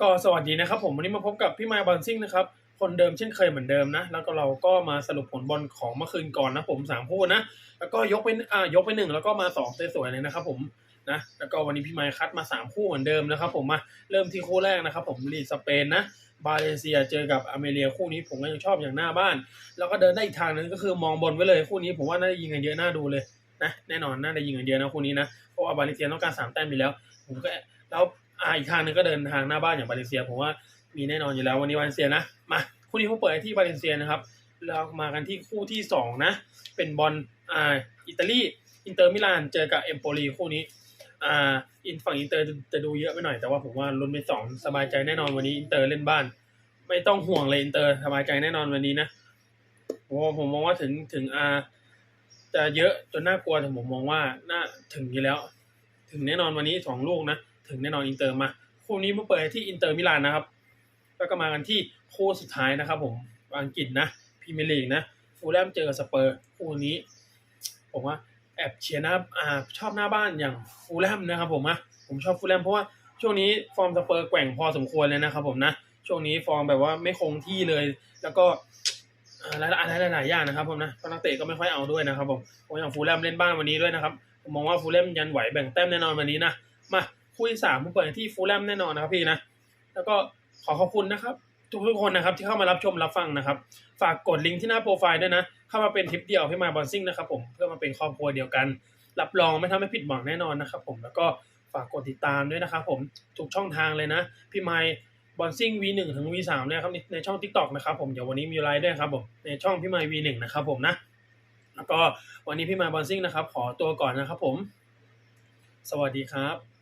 ก็สวัสดีนะครับผมวันนี้มาพบกับพี่ไมค์บอลซิ่งนะครับคนเดิมเช่นเคยเหมือนเดิมนะแล้วก็เราก็มาสรุปผลบอลของเมื่อคืนก่อนนะผมสามคู่นะแล้วก็ยกเป็นอ่ายกไปหนึ่งแล้วก็มาสองสวยๆเลยนะครับผมนะแล้วก็วันนี้พี่ไมค์คัดมาสามคู่เหมือนเดิมนะครับผมมาเริ่มที่คู่แรกนะครับผมลีสเปนนะบาเลเซียเจอกับอเมเรียคู่นี้ผมก็ยังชอบอย่างหน้าบ้าน แล้วก็เดินได้อีกทางนึงก็คือมองบนไว้เลยคู่นี้ผมว่าน่าจะยิงกันเยอะน่าดูเลยนะแน่นอนน่าจะยิงกันเยอะนะคู่นี้นะเพราะว่าบาเลเซียต้องการสามแต้มอยู่แล้ว ผมก็แล้ว อ่าอีกทางหนึงก็เดินทางหน้าบ้านอย่างบาเลเซียผมว่ามีแน่นอนอยู่แล้ววันนี้บาเลเซียนะมาคู่นี้ผมเปิดที่บาเลเซียนะครับเรามากันที่คู่ที่สองนะเป็นบอลอ่าอิตาลีอินเตอร์มิลานเจอกับเอมโปลีคู่นี้อ่าอินฝั่งอินเตอร์จะดูเยอะไปหน่อยแต่ว่าผมว่าลุ้นไปสองสบายใจแน่นอนวันนี้อินเตอร์เล่นบ้าน ไม่ต้องห่วงเลยอินเตอร์สบายใจแน่นอนวันนี้นะผมผมมองว่าถึงถึงอ่าจะเยอะจนน่ากลัวแต่ผมมองว่าน่าถึงอยู่แล้ว ถึงแน่นอนวันนี้สองลูกนะ ถึงแน่นอนอินเตอร์มาคู่นี้มาเปิดที่อินเตอร์มิลานนะครับ แล้วก็มากันที่คู่สุดท้ายนะครับ ผมอังกฤษนะพรีเมียร์ลีกนะฟูลแลมเจอกับสเปอร์คู่นี้ ผมว่าแอบเชียร์หน้าอ่าชอบหน้าบ้านอย่างฟูลแลมนะครับ ผมนะผมชอบฟูลแลมเพราะว่าช่วงนี้ฟอร์มสเปอร์แกว่งพอสมควรเลยนะครับ ผมนะช่วงนี้ฟอร์มแบบว่าไม่คงที่เลย แล้วก็อ่าหลายหลายอย่างนะครับผมนะนักเตะก็ไม่ค่อยเอาด้วยนะครับผมผมอย่างฟูลแลมเล่นบ้านวันนี้ด้วยนะครับผมมองว่าฟูลแลมยันไหวแบ่งแต้มแน่นอนวันนี้นะมา คู่ที่สามผมเปิดที่ฟูลแลมแน่นอนนะครับพี่นะ แล้วก็ขอขอบคุณนะครับ ทุกทุกคนนะครับที่เข้ามารับชมรับฟังนะครับ ฝากกดลิงก์ที่หน้าโปรไฟล์ด้วยนะ เข้ามาเป็นทริปเดียวให้มาบอลซิ่งนะครับผมเพื่อมาเป็นครอบครัวเดียวกัน รับรองไม่ทำให้ผิดหวังแน่นอนนะครับผมแล้วก็ฝากกดติดตามด้วยนะครับผมทุกช่องทางเลยนะ พี่ไมค์บอลซิ่ง V1 ถึง V3 เนี่ยครับในช่อง TikTok นะครับผมเดี๋ยววันนี้มีไลฟ์ด้วยครับผมในช่องพี่ไมค์ V1 นะครับผมนะแล้วก็วันนี้พี่ไมค์บอลซิ่งนะครับ ขอตัวก่อนนะครับผม สวัสดีครับ